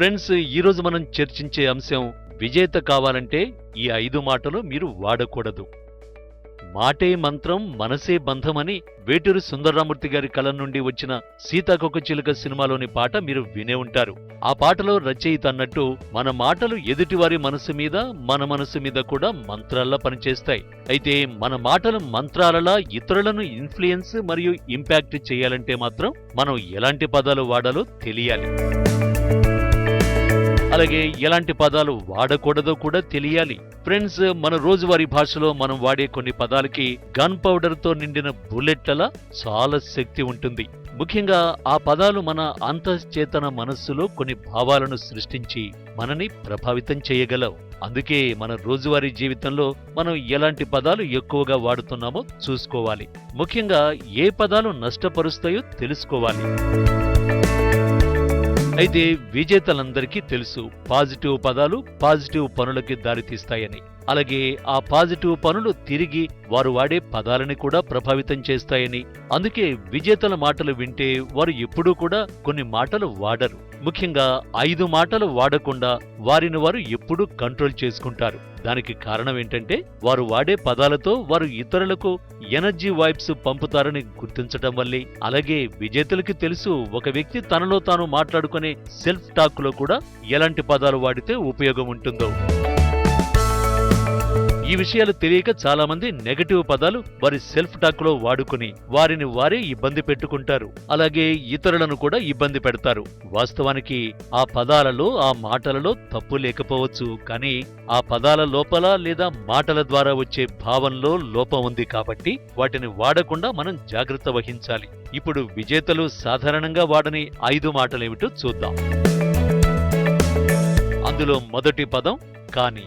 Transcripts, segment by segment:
Friends ఈరోజు మనం చర్చించే అంశం విజేత కావాలంటే ఈ ఐదు మాటలు మీరు వాడకూడదు. మాటే మంత్రం మనసే బంధమని వేటూరు సుందరరామూర్తి గారి కళ నుండి వచ్చిన సీతాకొకచిలుక సినిమాలోని పాట మీరు వినే ఉంటారు. ఆ పాటలో రచయిత అన్నట్టు మన మాటలు ఎదుటివారి మనసు మీద మన మనసు మీద కూడా మంత్రాల్లా పనిచేస్తాయి. అయితే మన మాటలు మంత్రాలలా ఇతరులను ఇన్ఫ్లుయెన్స్ మరియు ఇంపాక్ట్ చేయాలంటే మాత్రం మనం ఎలాంటి పదాలు వాడాలో తెలియాలి. అలాగే ఎలాంటి పదాలు వాడకూడదో కూడా తెలియాలి. ఫ్రెండ్స్ మన రోజువారీ భాషలో మనం వాడే కొన్ని పదాలకి గన్ పౌడర్తో నిండిన బుల్లెట్లలా చాలా శక్తి ఉంటుంది. ముఖ్యంగా ఆ పదాలు మన అంతఃచేతన మనస్సులో కొన్ని భావాలను సృష్టించి మనని ప్రభావితం చేయగలవు. అందుకే మన రోజువారీ జీవితంలో మనం ఎలాంటి పదాలు ఎక్కువగా వాడుతున్నామో చూసుకోవాలి. ముఖ్యంగా ఏ పదాలు నష్టపరుస్తాయో తెలుసుకోవాలి. అయితే విజేతలందరికీ తెలుసు పాజిటివ్ పదాలు పాజిటివ్ పనులకి దారితీస్తాయని. అలాగే ఆ పాజిటివ్ పనులు తిరిగి వారు వాడే పదాలని కూడా ప్రభావితం చేస్తాయని. అందుకే విజేతల మాటలు వింటే వారు ఎప్పుడూ కూడా కొన్ని మాటలు వాడరు. ముఖ్యంగా ఐదు మాటలు వాడకుండా వారిని వారు ఎప్పుడూ కంట్రోల్ చేసుకుంటారు. దానికి కారణం ఏంటంటే వారు వాడే పదాలతో వారు ఇతరులకు ఎనర్జీ వైబ్స్ పంపుతారని గుర్తించటం వల్లే. అలాగే విజేతలకి తెలుసు ఒక వ్యక్తి తనలో తాను మాట్లాడుకునే సెల్ఫ్ టాక్లో కూడా ఎలాంటి పదాలు వాడితే ఉపయోగం ఉంటుందో. ఈ విషయాలు తెలియక చాలా మంది నెగటివ్ పదాలు వారి సెల్ఫ్ టాక్లో వాడుకుని వారిని వారే ఇబ్బంది పెట్టుకుంటారు. అలాగే ఇతరులను కూడా ఇబ్బంది పెడతారు. వాస్తవానికి ఆ పదాలలో ఆ మాటలలో తప్పు లేకపోవచ్చు. కానీ ఆ పదాల లోపల లేదా మాటల ద్వారా వచ్చే భావంలో లోపం ఉంది కాబట్టి వాటిని వాడకుండా మనం జాగ్రత్త వహించాలి. ఇప్పుడు విజేతలు సాధారణంగా వాడని ఐదు మాటలేమిటో చూద్దాం. అందులో మొదటి పదం కానీ.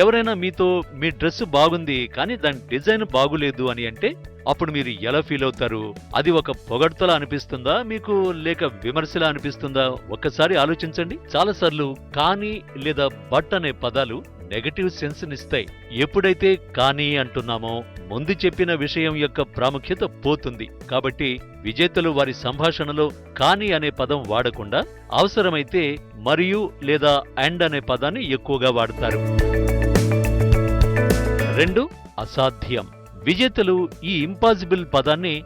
ఎవరైనా మీతో మీ డ్రెస్ బాగుంది కానీ దాని డిజైన్ బాగులేదు అని అంటే అప్పుడు మీరు ఎలా ఫీల్ అవుతారు? అది ఒక పొగడ్తలా అనిపిస్తుందా? మీకు లేక విమర్శలా అనిపిస్తుందా? ఒక్కసారి ఆలోచించండి. చాలాసార్లు కానీ లేదా బట్ అనే పదాలు నెగటివ్ సెన్స్ నిస్తాయి ఎప్పుడైతే కానీ అంటున్నామో ముందు చెప్పిన విషయం యొక్క ప్రాముఖ్యత పోతుంది. కాబట్టి విజేతలు వారి సంభాషణలో కానీ అనే పదం వాడకుండా అవసరమైతే మరియు లేదా అండ్ అనే పదాన్ని ఎక్కువగా వాడతారు. రెండు అసాధ్యం. విజేతలు ఈ ఇంపాసిబుల్ పదాన్ని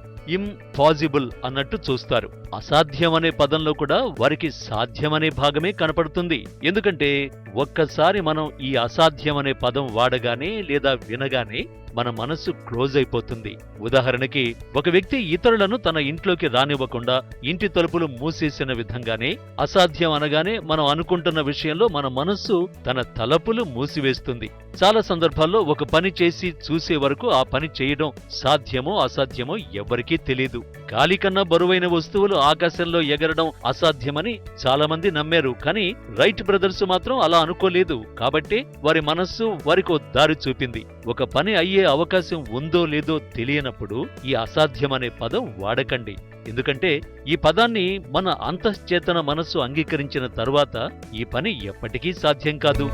ఇంపాసిబుల్ అన్నట్టు చూస్తారు. అసాధ్యం అనే పదంలో కూడా వారికి సాధ్యమనే భాగమే కనపడుతుంది. ఎందుకంటే ఒక్కసారి మనం ఈ అసాధ్యం అనే పదం వాడగానే లేదా వినగానే మన మనసు క్లోజ్ అయిపోతుంది. ఉదాహరణకి ఒక వ్యక్తి ఇతరులను తన ఇంట్లోకి రానివ్వకుండా ఇంటి తలుపులు మూసేసిన విధంగానే అసాధ్యం అనగానే మనం అనుకుంటున్న విషయంలో మన మనస్సు తన తలుపులు మూసివేస్తుంది. చాలా సందర్భాల్లో ఒక పని చేసి చూసే వరకు ఆ పని చేయడం సాధ్యమో అసాధ్యమో ఎవ్వరికీ తెలియదు గాలి కన్నా బరువైన వస్తువులు ఆకాశంలో ఎగరడం అసాధ్యమని చాలా మంది నమ్మారు కానీ రైట్ బ్రదర్స్ మాత్రం అలా అనుకోలేదు. కాబట్టి వారి మనస్సు వారికో దారి చూపింది. ఒక పని అయ్యే అవకాశం ఉందో లేదో తెలియనప్పుడు ఈ అసాధ్యం అనే పదం వాడకండి. ఎందుకంటే ఈ పదాన్ని మన అంతఃచేతన మనస్సు అంగీకరించిన తరువాత ఈ పని ఎప్పటికీ సాధ్యం కాదు.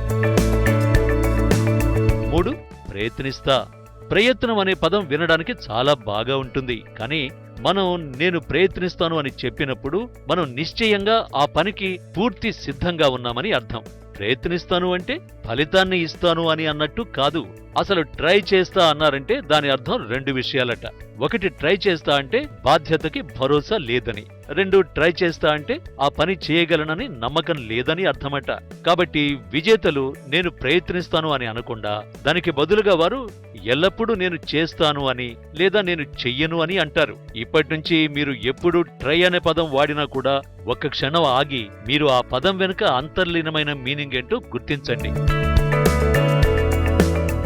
మూడు ప్రయత్నిస్తా. ప్రయత్నం అనే పదం వినడానికి చాలా బాగా ఉంటుంది. కానీ మనం నేను ప్రయత్నిస్తాను అని చెప్పినప్పుడు మనం నిశ్చయంగా ఆ పనికి పూర్తి సిద్ధంగా ఉన్నామని అర్థం. ప్రయత్నిస్తాను అంటే ఫలితాన్ని ఇస్తాను అని అన్నట్టు కాదు. అసలు ట్రై చేస్తా అన్నారంటే దాని అర్థం రెండు విషయాలట. ఒకటి ట్రై చేస్తా అంటే బాధ్యతకి భరోసా లేదని. రెండు ట్రై చేస్తా అంటే ఆ పని చేయగలనని నమ్మకం లేదని అర్థమట. కాబట్టి విజేతలు నేను ప్రయత్నిస్తాను అని అనకుండా దానికి బదులుగా వారు ఎల్లప్పుడూ నేను చేస్తాను అని లేదా నేను చెయ్యను అని అంటారు. ఇప్పటి నుంచి మీరు ఎప్పుడు ట్రై అనే పదం వాడినా కూడా ఒక్క క్షణం ఆగి మీరు ఆ పదం వెనుక అంతర్లీనమైన మీనింగ్ ఏంటో గుర్తించండి.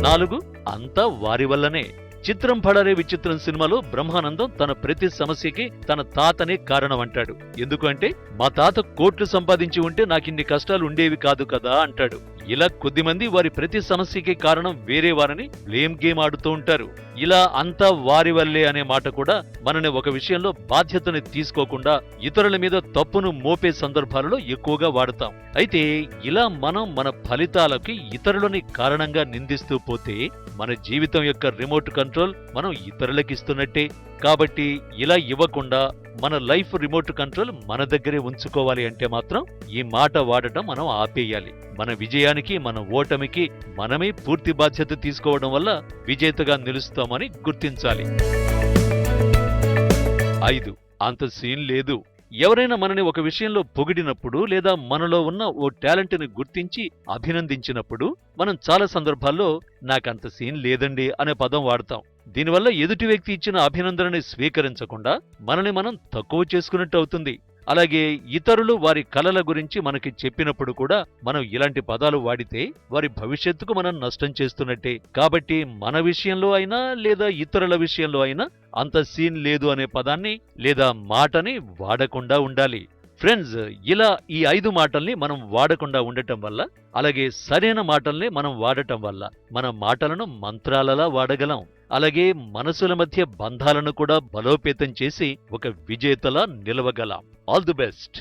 నాలుగు అంతా వారి వల్లనే. చిత్రం పడరే విచిత్రం సినిమాలో బ్రహ్మానందం తన ప్రతి సమస్యకి తన తాతనే కారణం అంటాడు ఎందుకంటే మా తాత కోట్లు సంపాదించి ఉంటే నాకిన్ని కష్టాలు ఉండేవి కాదు కదా అంటాడు. ఇలా కొద్దిమంది వారి ప్రతి సమస్యకి కారణం వేరే వారని బ్లేమ్ గేమ్ ఆడుతూ ఉంటారు. ఇలా అంతా వారి వల్లే అనే మాట కూడా మనని ఒక విషయంలో బాధ్యతని తీసుకోకుండా ఇతరుల మీద తప్పును మోపే సందర్భాలలో ఎక్కువగా వాడతాం. అయితే ఇలా మనం మన ఫలితాలకి ఇతరులని కారణంగా నిందిస్తూ పోతే మన జీవితం యొక్క రిమోట్ కంట్రోల్ మనం ఇతరులకిస్తున్నట్టే కాబట్టి ఇలా ఇవ్వకుండా మన లైఫ్ రిమోట్ కంట్రోల్ మన దగ్గరే ఉంచుకోవాలి అంటే మాత్రం ఈ మాట వాడటం మనం ఆపేయాలి. మన విజయానికి మన ఓటమికి మనమే పూర్తి బాధ్యత తీసుకోవడం వల్ల విజేతగా నిలుస్తామని గుర్తించాలి. ఐదు అంత సీన్ లేదు. ఎవరైనా మనని ఒక విషయంలో పొగిడినప్పుడు లేదా మనలో ఉన్న ఓ టాలెంట్ని గుర్తించి అభినందించినప్పుడు మనం చాలా సందర్భాల్లో నాకంత సీన్ లేదండి అనే పదం వాడతాం. దీనివల్ల ఎదుటి వ్యక్తి ఇచ్చిన అభినందనని స్వీకరించకుండా మనని మనం తక్కువ చేసుకున్నట్టు అవుతుంది. అలాగే ఇతరులు వారి కలల గురించి మనకి చెప్పినప్పుడు కూడా మనం ఇలాంటి పదాలు వాడితే వారి భవిష్యత్తుకు మనం నష్టం చేస్తున్నట్టే. కాబట్టి మన విషయంలో అయినా లేదా ఇతరుల విషయంలో అయినా అంత సీన్ లేదు అనే పదాన్ని లేదా మాటని వాడకుండా ఉండాలి. ఫ్రెండ్స్ ఇలా ఈ ఐదు మాటల్ని మనం వాడకుండా ఉండటం వల్ల అలాగే సరైన మాటల్ని మనం వాడటం వల్ల మన మాటలను మంత్రాలలా వాడగలం. అలాగే మనసుల మధ్య బంధాలను కూడా బలోపేతం చేసి ఒక విజేతలా నిలవగలం. All the best